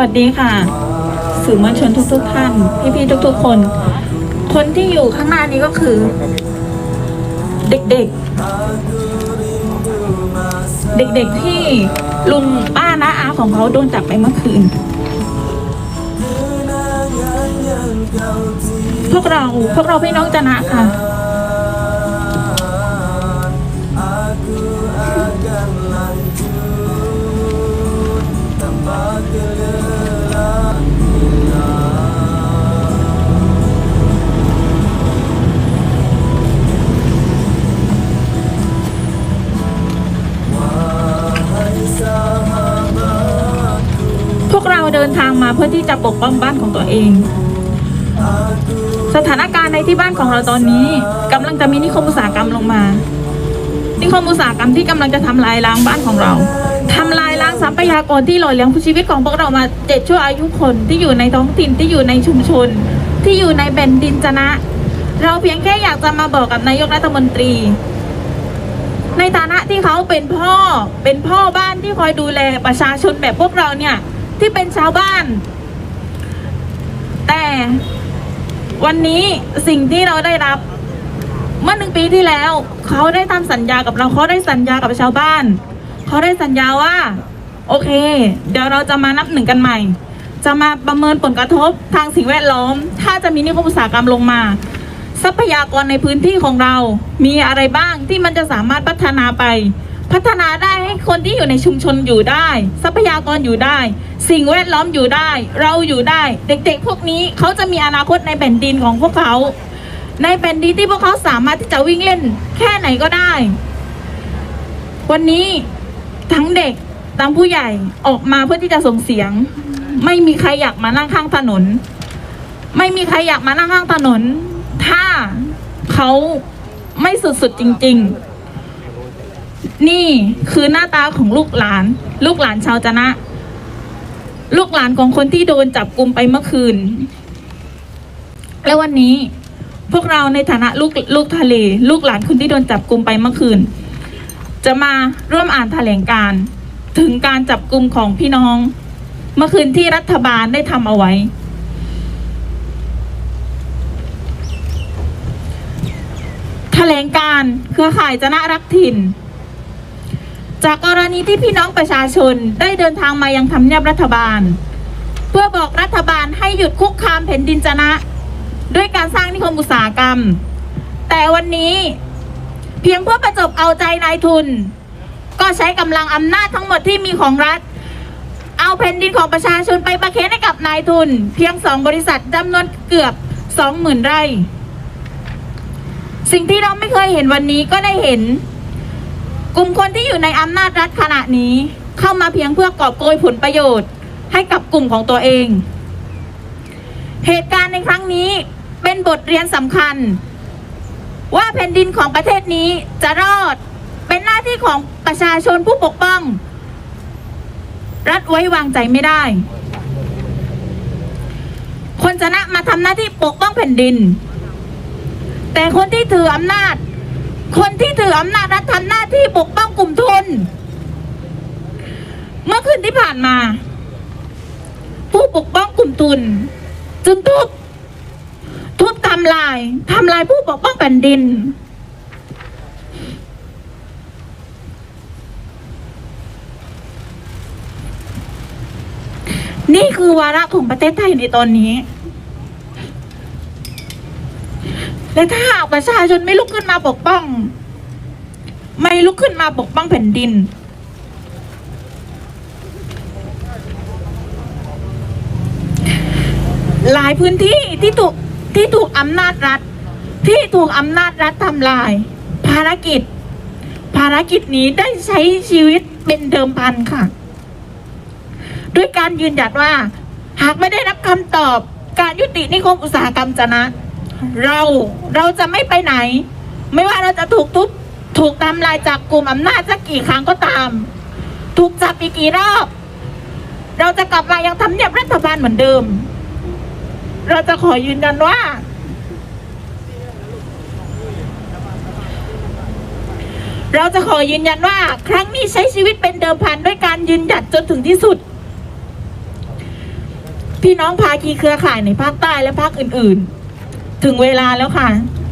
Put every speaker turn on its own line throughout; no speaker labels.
วัสดีค่ะ สื่อมวลชนทุก ๆ ท่าน พี่ๆทุก ๆ คน คนที่อยู่ข้างหน้านี้ก็คือ เด็กๆ เด็กๆที่ลุงป้าน้าอาของเขาโดนจับไปเมื่อคืน พวกเราพวกเราพี่น้องจะนะค่ะ เพื่อที่จะปกป้องบ้านของตัวเอง สถานการณ์ในที่บ้านของเราตอนนี้กำลังจะมีนิคมอุตสาหกรรมลงมา นิคมอุตสาหกรรมที่กำลังจะทำลายล้างบ้านของเราทำลายล้างทรัพยากรที่หล่อเลี้ยงชีวิตของพวกเรามาเจ็ดชั่วอายุคนที่อยู่ในท้องถิ่นที่อยู่ในชุมชน ที่อยู่ในแผ่นดินจนะ เราเพียงแค่อยากจะมาบอกกับนายกรัฐมนตรีในฐานะที่เขาเป็นพ่อเป็นพ่อบ้านที่คอยดูแลประชาชนแบบพวกเราเนี่ย ที่เป็นชาวบ้าน แต่วันนี้สิ่งที่เราได้รับ เมื่อหนึ่งปีที่แล้ว เขาได้ทำสัญญากับเราเขาได้สัญญากับชาวบ้าน เขาได้สัญญาว่า โอเค เดี๋ยวเราจะมานับหนึ่งกันใหม่ จะมาประเมินผลกระทบทางสิ่งแวดล้อม ถ้าจะมีนิคมอุตสาหกรรมลงมาทรัพยากรในพื้นที่ของเรา มีอะไรบ้างที่มันจะสามารถพัฒนาไป พัฒนาได้ให้คนที่อยู่ในชุมชนอยู่ได้ ทรัพยากรอยู่ได้ สิ่งแวดล้อมอยู่ได้ เราอยู่ได้ เด็กๆ พวกนี้เขาจะมีอนาคตในแผ่นดินของพวกเขา ในแผ่นดินที่พวกเขาสามารถที่จะวิ่งเล่นแค่ไหนก็ได้ วันนี้ทั้งเด็กทั้งผู้ใหญ่ออกมาเพื่อที่จะส่งเสียง ไม่มีใครอยากมานั่งข้างถนน ไม่มีใครอยากมานั่งข้างถนน ถ้าเขาไม่สุดๆจริง ๆ นี่คือหน้าตาของลูกหลาน ลูกหลานชาวจะนะ ลูกหลานของคนที่โดนจับกลุมไปเมื่อคืน และวันนี้พวกเราในฐานะลูกลูกทะเล ลูกหลานคนที่โดนจับกลุมไปเมื่อคืน จะมาร่วมอ่านแถลงการถึงการจับกลุ่มของพี่น้อง เมื่อคืนที่รัฐบาลได้ทำเอาไว้ แถลงการเครือข่ายจนะรักถิ่น จากกรณีที่พี่น้องประชาชนได้เดินทางมายังทำเนียบรัฐบาล เพื่อบอกรัฐบาลให้หยุดคุกคามแผ่นดินจนะ ด้วยการสร้างนิคมอุตสาหกรรม แต่วันนี้เพียงเพื่อประจบเอาใจนายทุน ก็ใช้กำลังอำนาจทั้งหมดที่มีของรัฐ เอาแผ่นดินของประชาชนไปประเคนให้กับนายทุน เพียงสองบริษัทจำนวนเกือบสองหมื่นไร่ สิ่งที่เราไม่เคยเห็นวันนี้ก็ได้เห็น กลุ่มคนที่อยู่ในอำนาจรัฐขณะนี้ เข้ามาเพียงเพื่อกอบโกยผลประโยชน์ ให้กับกลุ่มของตัวเอง เหตุการณ์ในครั้งนี้เป็นบทเรียนสำคัญ ว่าแผ่นดินของประเทศนี้จะรอดเป็นหน้าที่ของประชาชนผู้ปกป้อง รัฐไว้วางใจไม่ได้ คนชนะมาทำหน้าที่ปกป้องแผ่นดิน แต่คนที่ถืออำนาจ คนที่ถืออำนาจรัฐทำหน้าที่ปกป้องกลุ่มทุน เมื่อคืนที่ผ่านมา ผู้ปกป้องกลุ่มทุน จึงทุบทุบทำลายทำลายผู้ปกป้องแผ่นดิน นี่คือวาระของประเทศไทยในตอนนี้ และถ้าหากประชาชนไม่ลุกขึ้นมาปกป้อง ไม่ลุกขึ้นมาปกป้องแผ่นดิน หลายพื้นที่ที่ถูกที่ถูกอำนาจรัฐ ที่ถูกอำนาจรัฐทำลาย ภารกิจ ภารกิจนี้ได้ใช้ชีวิตเป็นเดิมพันค่ะ ด้วยการยืนหยัดว่า หากไม่ได้รับคำตอบการยุตินิคมอุตสาหกรรมจะนะ เราเราจะไม่ไปไหน ไม่ว่าเราจะถูกทุบถูกทำลายจากกลุ่มอำนาจสักกี่ครั้งก็ตาม ถูกจับอีกกี่รอบ เราจะกลับมายังทำเนียบรัฐบาลเหมือนเดิม เราจะขอยืนยันว่า เราจะขอยืนยันว่า ครั้งนี้ใช้ชีวิตเป็นเดิมพันด้วยการยืนหยัดจนถึงที่สุด พี่น้องภาคีเครือข่ายในภาคใต้และภาคอื่น ๆ ถึงเวลาแล้วค่ะ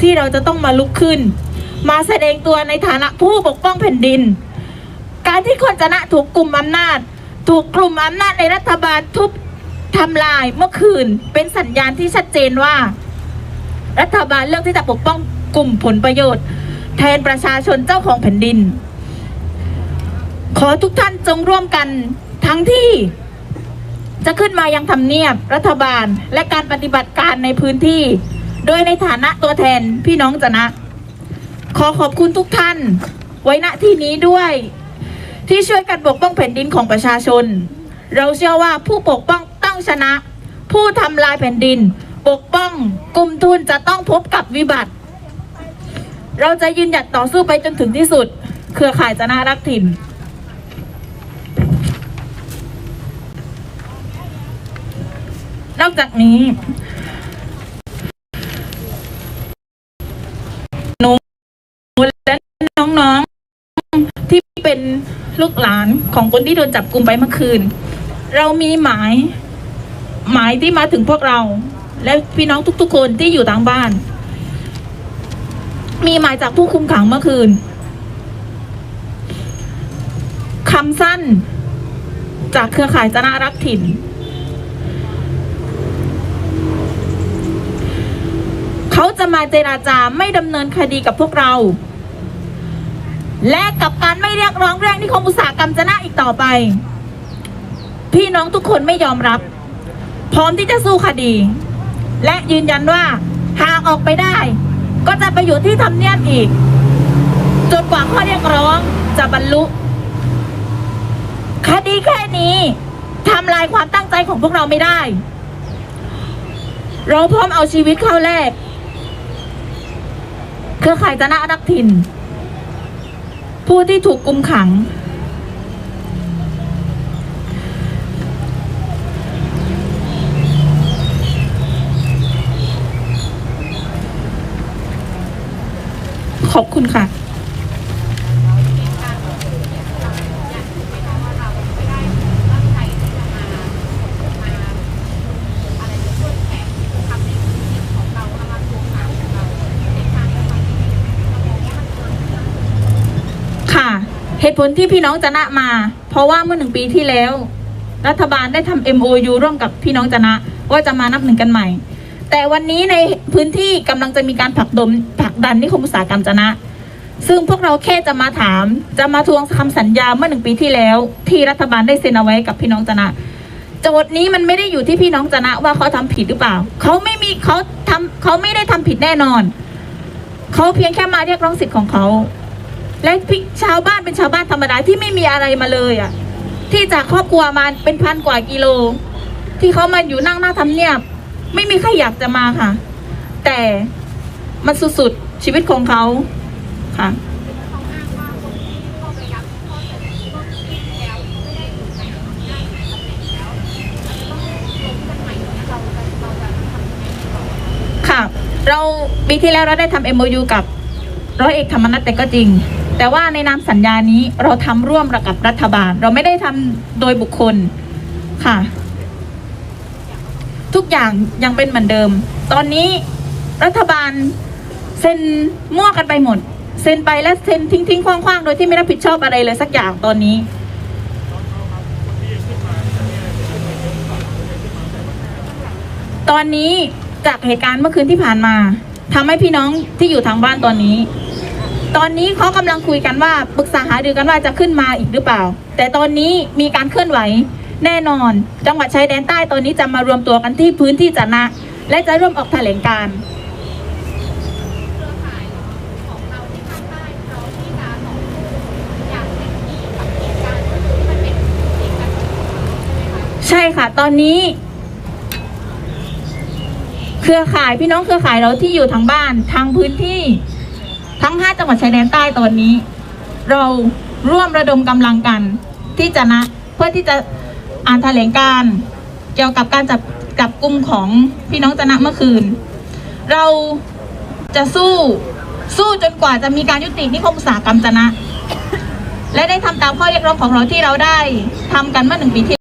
ที่เราจะต้องมาลุกขึ้น มาแสดงตัวในฐานะผู้ปกป้องแผ่นดิน การที่คนจะนะถูกกลุ่มอำนาจ ถูกกลุ่มอำนาจในรัฐบาลทุบทำลายเมื่อคืน เป็นสัญญาณที่ชัดเจนว่า รัฐบาลเลือกที่จะปกป้องกลุ่มผลประโยชน์ แทนประชาชนเจ้าของแผ่นดิน ขอทุกท่านจงร่วมกันทั้งที่จะขึ้นมายังทำเนียบรัฐบาลและการปฏิบัติการในพื้นที่ โดยในฐานะตัวแทนพี่น้องจะนะ ขอขอบคุณทุกท่าน ไว้ณที่นี้ด้วย ที่ช่วยกันปกป้องแผ่นดินของประชาชน เราเชื่อว่าผู้ปกป้องต้องชนะ ผู้ทำลายแผ่นดิน ปกป้องกลุ่มทุนจะต้องพบกับวิบัติ เราจะยืนหยัดต่อสู้ไปจนถึงที่สุด เครือข่ายจะน่ารักถิ่นนอกจากนี้ หนูและน้องๆ ที่เป็น ลูกหลานของคนที่โดนจับกลุ่มไปเมื่อคืน เรามีหมาย หมายที่มาถึงพวกเรา และพี่น้องทุก ๆ คนที่อยู่ทางบ้าน มีหมายจากผู้คุมขังเมื่อคืนคำสั้นจากเครือข่ายจนารักถิ่น เขาจะมาเจราจาไม่ดำเนินคดีกับพวกเรา และกับการไม่เรียกร้องเรื่องนิคมอุตสาหกรรมจะน่าอีกต่อไป พี่น้องทุกคนไม่ยอมรับ พร้อมที่จะสู้คดี และยืนยันว่าหากออกไปได้ ก็จะไปอยู่ที่ทำเนียบอีกจนกว่าข้อเรียกร้องจะบรรลุ คดีแค่นี้ทำลายความตั้งใจของพวกเราไม่ได้ เราพร้อมเอาชีวิตเข้าแลกเครือข่ายจะน่ารักถิ่น ผู้ที่ถูกกุมขัง ขอบคุณค่ะ เห ตุผลที่พี่น้องจะนะมา เพราะว่าเมื่อหนึ่งปีที่แล้ว รัฐบาลได้ทำ MOU ร่วมกับพี่น้องจะนะว่าจะมานับหนึ่งกันใหม่ แต่วันนี้ในพื้นที่กำลังจะมีการผลักดมผลักดันนิคมอุตสาหกรรมจะนะ ซึ่งพวกเราแค่จะมาถาม จะมาทวงคำสัญญาเมื่อหนึ่งปีที่แล้ว ที่รัฐบาลได้เซ็นเอาไว้กับพี่น้องจะนะโจทย์นี้มันไม่ได้อยู่ที่พี่น้องจะนะว่าเขาทำผิดหรือเปล่า เขาไม่มีเขาทำเขาไม่ได้ทำผิดแน่นอน เขาเพียงแค่มาเรียกร้องสิทธิ์ของเขา และชาวบ้านเป็นชาวบ้านธรรมดาที่ไม่มีอะไรมาเลยอะ ที่จากครอบครัวมาเป็นพันกว่ากิโล ที่เขามาอยู่นั่งหน้าทำเนียบ ไม่มีใครอยากจะมาค่ะ แต่มันสุดๆชีวิตของเขาค่ะค่ะเราปีที่แล้วเราได้ทำ MOU กับร้อยเอกธรรมนัฐแต่ก็จริง แต่ว่าในนามสัญญานี้เราทำร่วมกับรัฐบาล เราไม่ได้ทำโดยบุคคลค่ะ ทุกอย่างยังเป็นเหมือนเดิม ตอนนี้รัฐบาลเซ็นมั่วกันไปหมด เซ็นไปและเซ็นทิ้งทิ้งคว้างๆ โดยที่ไม่รับผิดชอบอะไรเลยสักอย่างตอนนี้ ตอนนี้จากเหตุการณ์เมื่อคืนที่ผ่านมาทำให้พี่น้องที่อยู่ทางบ้านตอนนี้ ตอนนี้เขากำลังคุยกันว่าปรึกษาหารือกันว่าจะขึ้นมาอีกหรือเปล่า แต่ตอนนี้มีการเคลื่อนไหวแน่นอน จังหวัดชายแดนใต้ตอนนี้จะมารวมตัวกันที่พื้นที่จะนะ และจะร่วมออกแถลงการใช่ค่ะ ตอนนี้ เครือข่ายพี่น้องเครือข่ายเราที่อยู่ทางบ้านทางพื้นที่ ทั้งห้าจังหวัดชายแดนใต้ตอนนี้ เราร่วมระดมกำลังกัน ที่จะนะเพื่อที่จะอ่านแถลงการเกี่ยวกับการจับจับกลุ่มของพี่น้องจนะเมื่อคืน เราจะสู้สู้จนกว่าจะมีการยุตินิคมอุตสาหกรรมจนะ และได้ทำตามข้อเรียกร้องของเราที่เราได้ทำกันเมื่อหนึ่งปีที่